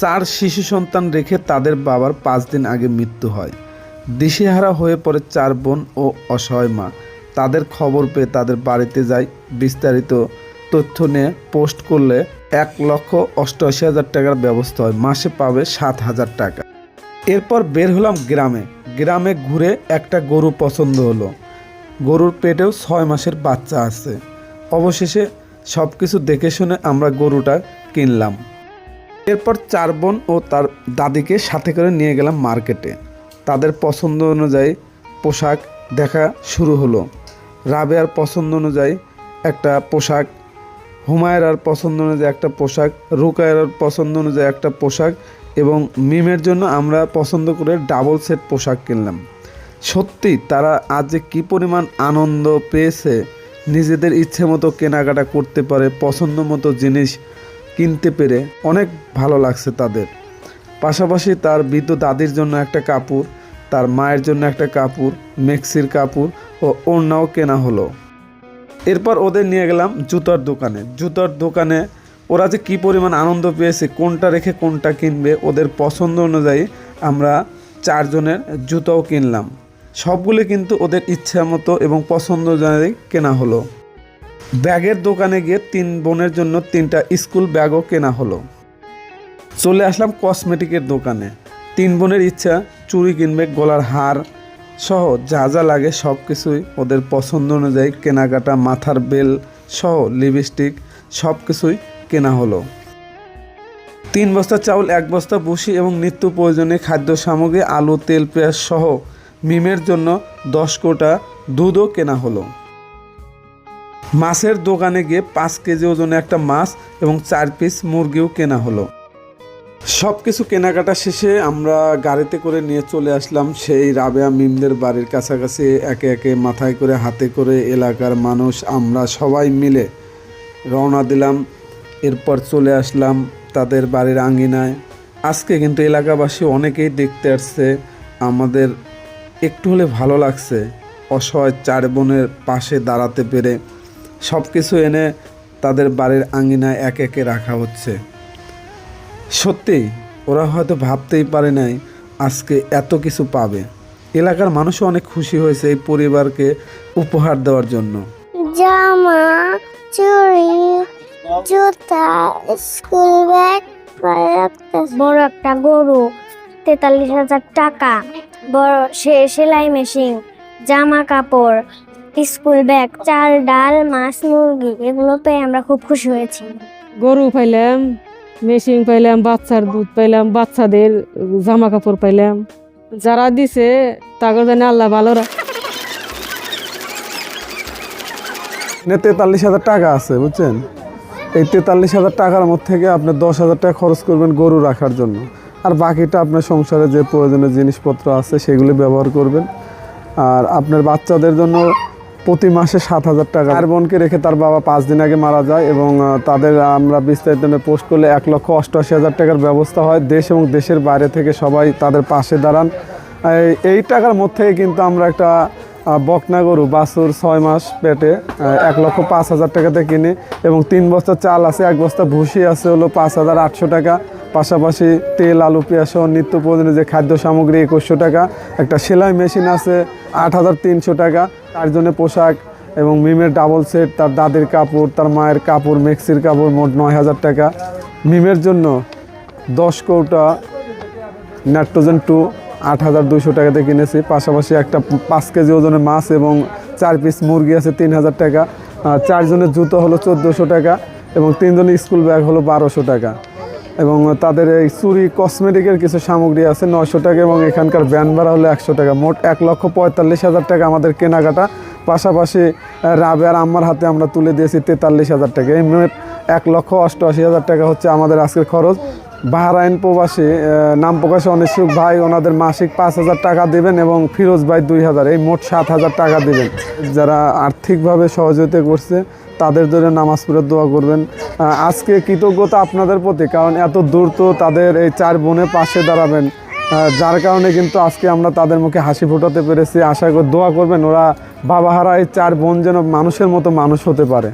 চার শিশু সন্তান রেখে তাদের বাবার পাঁচ দিন আগে মৃত্যু হয়। দিশেহারা হয়ে পড়ে চার বোন ও অসহায় মা। তাদের খবর পেয়ে তাদের বাড়িতে যাই। বিস্তারিত তথ্য নিয়ে পোস্ট করলে এক লক্ষ অষ্টআশি হাজার টাকার ব্যবস্থা হয়। মাসে পাবে সাত হাজার টাকা। এরপর বের হলাম গ্রামে। গ্রামে ঘুরে একটা গরু পছন্দ হলো। গরুর পেটেও ছয় মাসের বাচ্চা আছে। অবশেষে সব কিছু দেখে শুনে আমরা গরুটা কিনলাম। এরপর চার বোন ও তার দাদিকে সাথে করে নিয়ে গেলাম মার্কেটে। তাদের পছন্দ অনুযায়ী পোশাক দেখা শুরু হলো। রাবেয়ার পছন্দ অনুযায়ী একটা পোশাক, হুমায়রার পছন্দ অনুযায়ী একটা পোশাক, রুকায়রার পছন্দ অনুযায়ী একটা পোশাক এবং মিমের জন্য আমরা পছন্দ করে ডাবল সেট পোশাক কিনলাম। সত্যি, তারা আজ যে কী পরিমাণ আনন্দ পেয়েছে, নিজেদের ইচ্ছে মতো কেনাকাটা করতে পারে, পছন্দ মতো জিনিস কিনতে পেরে অনেক ভালো লাগছে তাদের। পাশাপাশি তার বৃদ্ধ দাদির জন্য একটা কাপড়, তার মায়ের জন্য একটা কাপড়, মেক্সির কাপড় ও ওড়নাও কেনা হলো। এরপর ওদের নিয়ে গেলাম জুতার দোকানে। জুতার দোকানে ওরা যে কী পরিমাণ আনন্দ পেয়েছে, কোনটা রেখে কোনটা কিনবে, ওদের পছন্দ অনুযায়ী আমরা চারজনের জুতাও কিনলাম। সবগুলি কিন্তু ওদের ইচ্ছা মতো এবং পছন্দ অনুযায়ী কেনা হলো। ব্যাগের দোকানে গিয়ে তিন বোনের জন্য তিনটা স্কুল ব্যাগও কেনা হলো। চলে আসলাম কসমেটিকের দোকানে। তিন বোনের ইচ্ছা, চুড়ি কিনবে, গলার হার সহ যা যা লাগে সব কিছুই ওদের পছন্দ অনুযায়ী কেনাকাটা, মাথার বেল সহ লিপস্টিক সব কিছুই কেনা হলো। তিন বস্তা চাউল, এক বস্তা বুসি এবং নিত্য প্রয়োজনীয় খাদ্য সামগ্রী, আলু, তেল, পেঁয়াজ সহ মিমের জন্য দশ কোটা দুধও কেনা হলো। মাছের দোকানে গিয়ে পাঁচ কেজি ওজনে একটা মাছ এবং চার পিস মুরগিও কেনা হলো। সব কিছু কেনাকাটা শেষে আমরা গাড়িতে করে নিয়ে চলে আসলাম সেই রাবেয়া মিমদের বাড়ির কাছাকাছি, একে একে মাথায় করে, হাতে করে এলাকার মানুষ, আমরা সবাই মিলে রওনা দিলাম। এরপর চলে আসলাম তাদের বাড়ির আঙ্গিনায় আজকে কিন্তু এলাকাবাসী অনেকেই দেখতে আসছে, আমাদের একটু হলে ভালো লাগছে, অসহায় চার বোনের পাশে দাঁড়াতে পেরে। সব কিছু এনে তাদের বাড়ির আঙ্গিনায় এক একে রাখা হচ্ছে। সত্যি, ওরা হয়তো ভাবতেই পারে নাই আজকে এত কিছু পাবে। এলাকার মানুষও অনেক খুশি হয়েছে এই পরিবারকে উপহার দেওয়ার জন্য। জামা, চুড়ি, জুতা, স্কুল ব্যাগ, বড় একটা গরু, তেতাল্লিশ হাজার টাকা, বড় সে সেলাই মেশিন, জামা কাপড় স্কুল ব্যাগ চাল ডাল মাছ মুরগি এগুলো পেয়ে আমরা খুব খুশি হয়েছি। গরু পাইলাম মেশিন পাইলাম বাচ্চার দুধ পাইলাম বাচ্চাদের জামা কাপড় পাইলাম। যারা দিছে তাকে জানে আল্লাহ ভালো রাখ। তেতাল্লিশ হাজার টাকা আছে বুঝছেন? এই তেতাল্লিশ হাজার টাকার মধ্যে থেকে আপনি দশ হাজার টাকা খরচ করবেন গরু রাখার জন্য। আর বাকিটা আপনার সংসারে যে প্রয়োজনীয় জিনিসপত্র আছে সেগুলি ব্যবহার করবেন। আর আপনার বাচ্চাদের জন্য প্রতি মাসে সাত হাজার টাকা। আর বোনকে রেখে তার বাবা পাঁচ দিন আগে মারা যায় এবং তাদের আমরা বিস্তারিত পোস্ট করলে এক লক্ষ অষ্টআশি হাজার টাকার ব্যবস্থা হয়। দেশ এবং দেশের বাইরে থেকে সবাই তাদের পাশে দাঁড়ান। এই- টাকার মধ্যে কিন্তু আমরা একটা বকনা গরু, বাছুর ছয় মাস পেটে এক লক্ষ পাঁচ হাজার টাকাতে কিনি এবং তিন বস্তা চাল আছে, এক বস্তা ভুসি আছে, হলো পাঁচ হাজার আটশো টাকা। পাশাপাশি তেল, আলু, পেঁয়াজ সহ নিত্য প্রয়োজনীয় যে খাদ্য সামগ্রী একুশশো টাকা। একটা সেলাই মেশিন আছে, আট হাজার তিনশো টাকা। চারজনের পোশাক এবং মিমের ডাবল সেট, তার দাদির কাপড়, তার মায়ের কাপড়, মেক্সির কাপড় মোট নয় হাজার টাকা। মিমের জন্য দশ কৌটা নাইট্রোজেন টু আট হাজার দুশো টাকাতে কিনেছি। পাশাপাশি একটা পাঁচ কেজি ওজনের মাছ এবং চার পিস মুরগি আছে তিন হাজার টাকা। চারজনের জুতো হলো চোদ্দোশো টাকা এবং তিনজনের স্কুল ব্যাগ হলো বারোশো টাকা। এবং তাদের এই চুরি কসমেটিকের কিছু সামগ্রী আছে নয়শো টাকা এবং এখানকার ব্যান ভাড়া হলো একশো টাকা। মোট এক লক্ষ পঁয়তাল্লিশ হাজার টাকা আমাদের কেনাকাটা। পাশাপাশি রাবে আর আম্মার হাতে আমরা তুলে দিয়েছি তেতাল্লিশ হাজার টাকা। এই মোট এক লক্ষ অষ্টআশি হাজার টাকা হচ্ছে আমাদের আজকের খরচ। বাহরাইন প্রবাসী নাম প্রকাশে অনিশ্চুক ভাই ওনাদের মাসিক পাঁচ হাজার টাকা দেবেন এবং ফিরোজ ভাই দুই হাজার, এই মোট সাত হাজার টাকা দেবেন। যারা আর্থিকভাবে সহযোগিতা করছে, তাদের জন্য নামাজ পড়ে দোয়া করবেন। আজকে কৃতজ্ঞতা আপনাদের প্রতি, কারণ এত দূর তো তাদের এই চার বোনের পাশে দাঁড়াবেন। যার কারণে কিন্তু আজকে আমরা তাদের মুখে হাসি ফোটাতে পেরেছি। আশা করি দোয়া করবেন, ওরা বাবাহারা এই চার বোন যেন মানুষের মতো মানুষ হতে পারে।